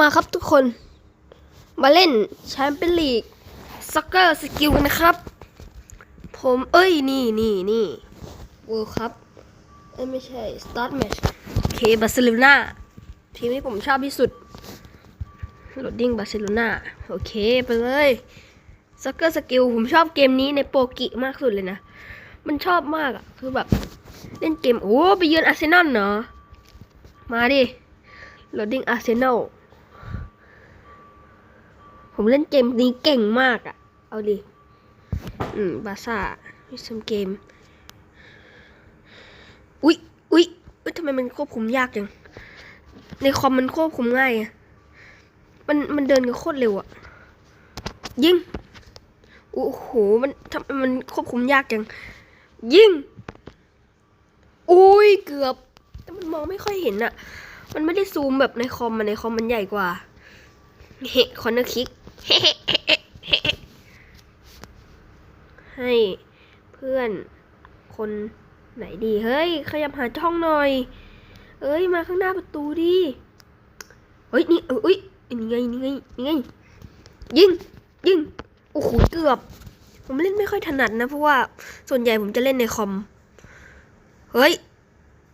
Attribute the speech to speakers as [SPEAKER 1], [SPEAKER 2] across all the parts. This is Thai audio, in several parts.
[SPEAKER 1] มาครับทุกคน มาเล่นแชมเปี้ยนลีกซ็อกเกอร์สกิลนะครับ ผมเอ้ยนี่นี่นี่เวิร์ครับเอ้ยไม่ใช่สตาร์ทแมชโอเคบาร์เซโลนาทีมที่ผมชอบที่สุดโหลดดิ้งบาร์เซโลนาโอเคไปเลยซ็อกเกอร์สกิลผมชอบเกมนี้ในโปรกิมากสุดเลยนะ มันชอบมากอะคือแบบ เล่นเกม โอ้ ไปเยือนอาร์เซนอลเนาะมาดิโหลดดิ้งอาร์เซนอล ผมเล่นเกมนี้เก่งมากอะ่ะ เอาดิ อืม บาซ่ามีซัมเกม อุ๊ยอุ๊ยเอ้ยทำไมมันควบคุมยากจัง ในคอมมันควบคุมง่ายอะมัน มันเดินกันโคตรเร็วอะยิง โอ้โห มันทำไมมันควบคุมยากจัง ยิง อุ้ย เกือบ แต่มันมองไม่ค่อยเห็นอะมันไม่ได้ซูมแบบในคอมมันในคอมมันใหญ่กว่า เฮ้คอนเนอร์คิก ให้เพื่อนคนไหนดีเฮ้ยขยับหาช่องหน่อย เอ้ยมาข้างหน้าประตูดิเฮ้ยนี่เอ้ยนี่ไงนี่ไงนี่ไงยิงยิงโอ้โหเกือบ ผมเล่นไม่ค่อยถนัดนะเพราะว่าส่วนใหญ่ผมจะเล่นในคอมเฮ้ย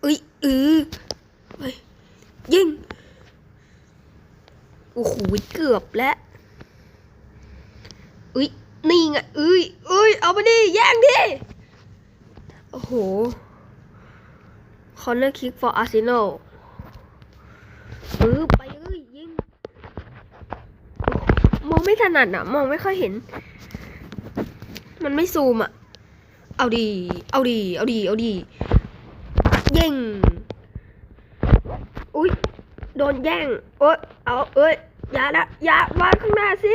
[SPEAKER 1] เอ้ยเออเฮ้ยยิงโอ้โหเกือบแล้ว ไงเอ้ยเอ้ยเอามาดิแย่งดิโอ้โห corner kick for Arsenal เออไปเลยยิงมองไม่ถนัดอะมองไม่ค่อยเห็น มันไม่ซูมอะเอาดี เอาดี เอาดี เอาดียิงอุ้ยโดนแย่ง โอ๊ยเอา เอ้ยอย่าละอย่าวางข้างหน้าสิ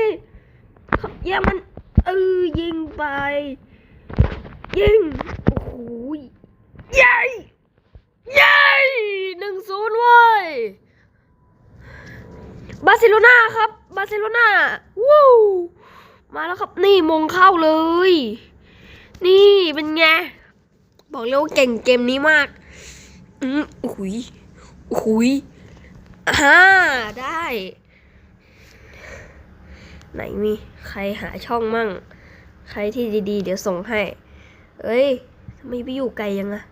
[SPEAKER 1] แย่งมัน ออยิงไป ยิง โอ้โหใหญ่ใหญ่หนึ่งศูนย์เว้ย บาร์เซโลนาครับ บาร์เซโลนาวู้มาแล้วครับ นี่มงเข้าเลย นี่เป็นไง บอกเลยว่าเก่งเกมนี้มาก อืมโอ้โหยโอ้หยอ่าได้ ไหนมีใครหาช่องมั่ง ใครที่ดีๆ เดี๋ยวส่งให้ เอ้ยทำไมไปอยู่ไกลยังอะ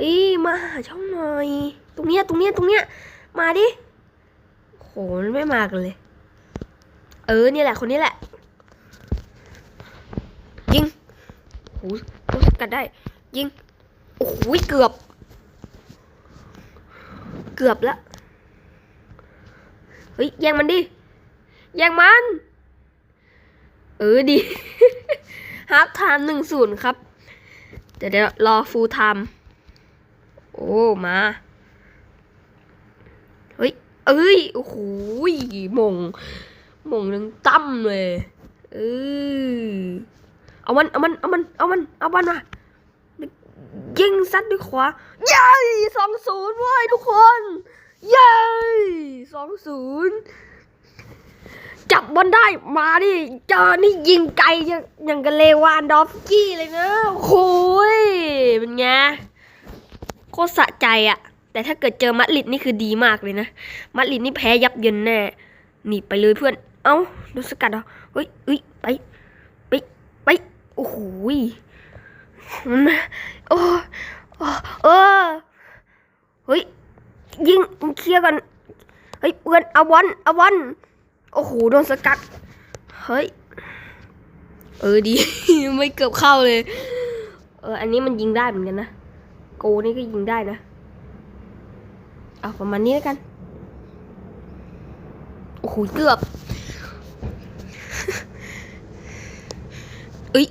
[SPEAKER 1] อ้ยมาหาช่องหน่อย ตรงเนี้ยตรงเนี้ยตรงเนี้ย มาดิโหมันไม่มากันเลย เออนี่แหละคนนี้แหละยิงโหสกัดได้ ยิง โอ้โหเกือบ เกือบล้วเฮ้ยแย่งมันดิ แย่างมัน เออดีฮาร์ฟไทม์หนึ่งศูนย์ครับ เดี๋ยวเดี๋ยวรอฟูลไทม์โอ้มา เฮ้ย เอ้ย โอ้โหมง มงหนึ่งตั้มเลยเออเอามัน เอามัน เอามัน เอามัน เอามันมายิงซัดด้วยขวา เย้สองศูนย์ว้ยทุกคน เย้สองศูนย์ จับบอลได้มาดิเจอนี่ยิงไกลยังยังกับเลวานดอฟกี้เลยนะโอ้ยเป็นไงโคตรสะใจอะแต่ถ้าเกิดเจอมัดลิดนี่คือดีมากเลยนะ มัดลิดนี่แพ้ยับเยินแน่หนีไปเลยเพื่อน เอ้าโดนสกัดเหรอเฮ้ยเฮ้ยไปไปไปโอ้โหยมันโอ้โอ้เออเฮ้ยยิงเคลียร์กันเฮ้ยเพื่อนเอาวันเอาวัน โอ้โหโดนสกัด เฮ้ย เออดี ไม่เกือบเข้าเลย เออ อันนี้มันยิงได้เหมือนกันนะ โกนี่ก็ยิงได้นะ เอาประมาณนี้แล้วกัน โอ้โหเกือบ เอ้ย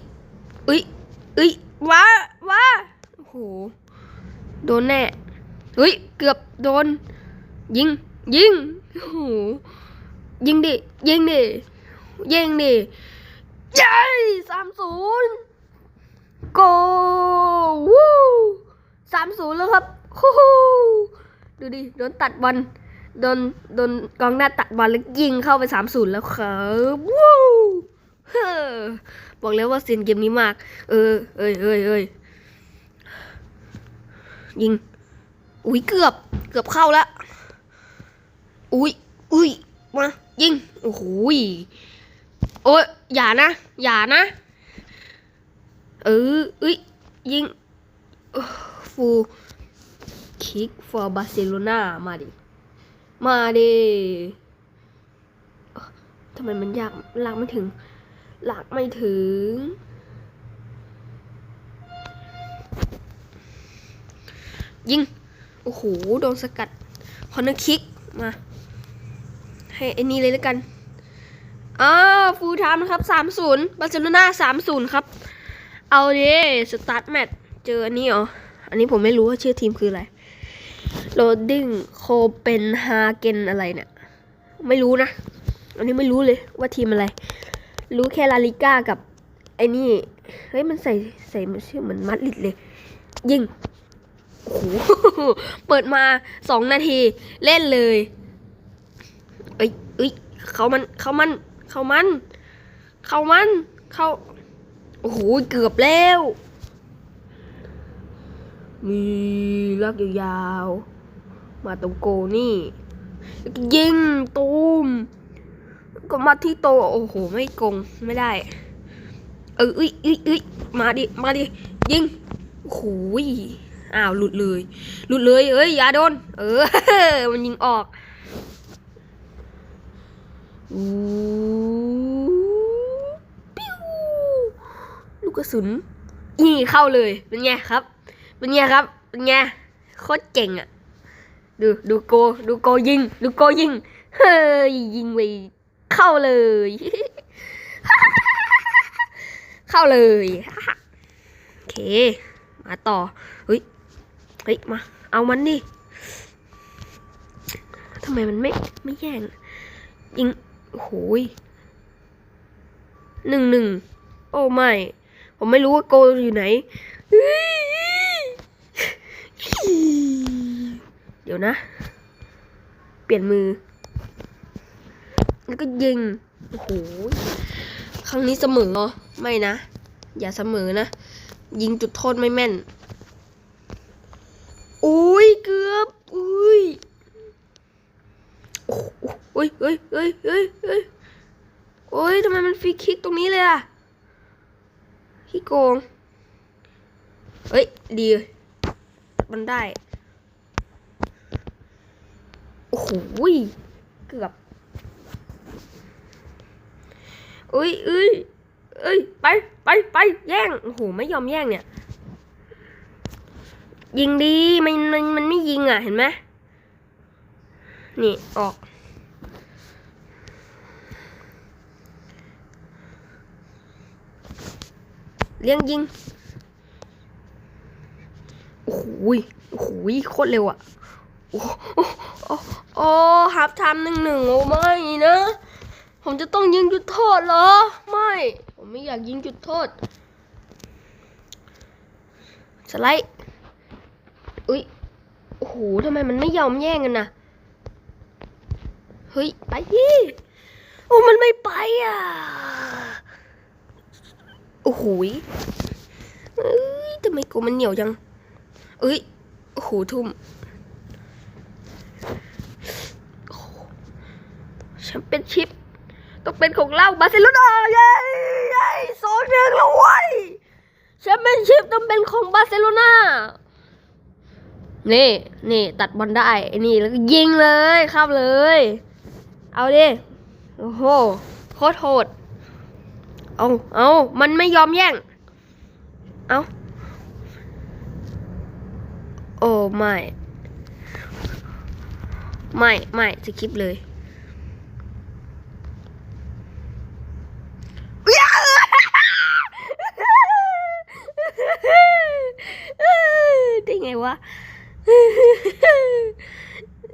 [SPEAKER 1] เอ้ยเอ้ยว้าว้าโอ้โห โดนแน่ เฮ้ย เกือบโดน ยิง ยิง โอ้โห ยิงดิ ยิงดิ ยิงดิเย้สามศูนย์โกวู้สามศูนย์แล้วครับฮู้ดูดิ โดนตัดบอล โดน โดนกองหน้าตัดบอลแล้วยิงเข้าไปสามศูนย์แล้วครับวู้บอกแล้วว่าเซียนเกมนี้มาก เออ เอ้ยเอ้ยเอ้ยยิง อุ้ยเกือบ เกือบเข้าแล้วอุ้ยอุ้ยมา ยิง โอ้โหโอ้ยอย่านะ อย่านะ เออเอ้ยยิงฟูคิก for บาร์เซโลนามาดิ มาดิทำไมมันยากลากไม่ถึงลากไม่ถึง ยิง โอ้โห โดนสกัด คอนเนอร์คิก มา ให้ไอ้นี่เลยแล้วกันอ้าฟูลไทม์นะครับสามศูนย์บาร์เซโลนาสามศูนย์ครับ เอาดิสตาร์ทแมตช์เจออันนี้เหรอ อันนี้ผมไม่รู้ว่าชื่อทีมคืออะไรโรดดิ้งโคเปนฮาเกนอะไรเนี่ย ไม่รู้นะ อันนี้ไม่รู้เลยว่าทีมอะไร รู้แค่ลาลิก้ากับไอ้นี่ เฮ้ยมันใส่ใส่มันชื่อเหมือนมัดริดเลย ยิงโอ้โหเปิดมาสองนาทีเล่นเลย เอ้ยเอ้ยเขามันเขามันเขามันเขามันเขาโอ้โหเกือบแล้ว มีลากยาวๆมาตรงโกนี่ยิงตูมก็มาที่โตโอ้โหไม่กงไม่ได้ เออเอ้ยเอ้ยเอ้ยมาดิมาดิยิงโอ้โหยอ้าวหลุดเลย หลุดเลยเอ้ยอย่าโดน เออ มันยิงออก อู้ปิ้วลูกกระสุนนี่เข้าเลยเป็นไงครับ เป็นไงครับ เป็นไงโคตรเก่งอะ ดูดูโกดูโกยิง ดูโกยิง เฮ้ยยิงไปเข้าเลย เข้าเลยโอเค มาต่อเฮ้ยเฮ้ยมา เอามันดิทำไมมันไม่ไม่แย่งยิง โอ้โหยหนึ่งหนึ่งโอ้ไม่ ผมไม่รู้ว่าโกอยู่ไหน เดี๋ยวนะ เปลี่ยนมือ แล้วก็ยิง โอ้โห ครั้งนี้เสมอเหรอไม่นะ อย่าเสมอนะ ยิงจุดโทษไม่แม่น อุ้ยเกือบ อุ้ย โอ้ โหเฮ้ยเฮ้ยเฮ้ยเฮ้ยเฮ้ยโอ้ยทำไมมันฟรีคิกตรงนี้เลยอะขี้โกงเฮ้ย ดี มันได้ โอ้โหยเกือบเอ้ยเอ้ยเอ้ย ไป ไป ไป แย่ง โอ้โห ไม่ยอมแย่งเนี่ย ยิงดี มัน มัน มันไม่ยิงอะ เห็นไหมนี่ ออก เลี้ยงยิง โอ้โหยโอ้โหยโคตรเร็วอะโอ้โหโอ้โอ้โอ้ฮับทม์หนึ่งหนึ่งโอ้ไม่นะ ผมจะต้องยิงจุดโทษเหรอ ไม่ ผมไม่อยากยิงจุดโทษ สไลด์ อุ้ย โอ้โหทำไมมันไม่ยอมแย่งกันนะเฮ้ย ไปดิโอ้ มันไม่ไปอะ อ้โหเอ้ยทำไมกูมันเหนียวจัง เอ้ย โอ้โห ทุ่มแชมเปี้ยนชิพต้องเป็นของเราบาร์เซโลนาเย้เย้สองหนึ่งแล้วเว้ยแชมเปี้ยนชิพต้องเป็นของบาร์เซโลนานี่นี่ตัดบอลได้นี่แล้วก็ยิงเลยเข้าเลย เอาดิ โอ้โห โคตรโหด เอาเอามันไม่ยอมแย่ง เอาโอ้ไม่ ไม่ไม่สคริปเลยได้ไงวะ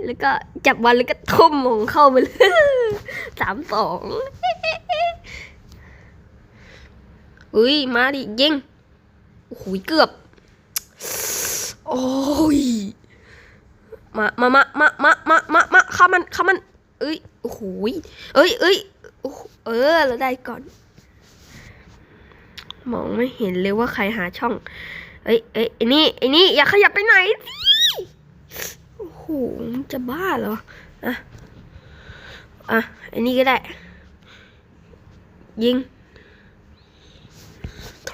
[SPEAKER 1] แล้วก็จับวันแล้วก็ทุ่มมงเข้าไปเลยสามสอง อุ้ยมาดิยิงโอ้โหเกือบ โอ้ยมามามามามามามามาข้ามันข้ามัน เอ้ยโอ้โหยเอ้ยเอ้ยเออเราได้ก่อน มองไม่เห็นเลยว่าใครหาช่อง เอ้ยเอ้ยไอ้นี่ไอ้นี่อย่าขยับไปไหนสิโอ้โหจะบ้าเหรออะอะอันนี้ก็ได้ ยิง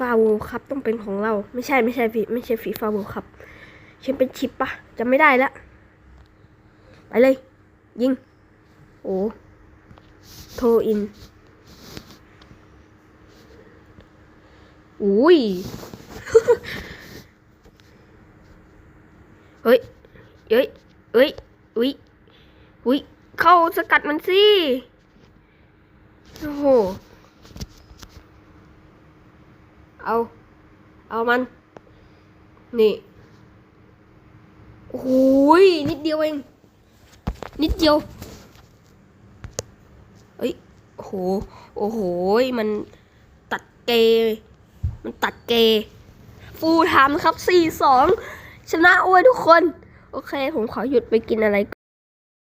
[SPEAKER 1] ฟาวครับต้องเป็นของเรา ไม่ใช่ไม่ใช่ฟีไม่ใช่ฟีฟาวครับแชมเปี้ยนชิปปะจำไม่ได้ละไปเลย ยิง โอ้โทอินอุ้ยเฮ้ยเฮ้ยเฮ้ยอุ้ยอุ้ยเข้าสกัดมันสิ โอ้โห เอา เอามัน นี่ โอ้โหยนิดเดียวเอง นิดเดียว เอ้ย โอ้โห โอ้โห มันตัดเก มันตัดเก ฟูลไทม์ครับ4-2ชนะโอ้ยทุกคน โอเค ผมขอหยุดไปกินอะไร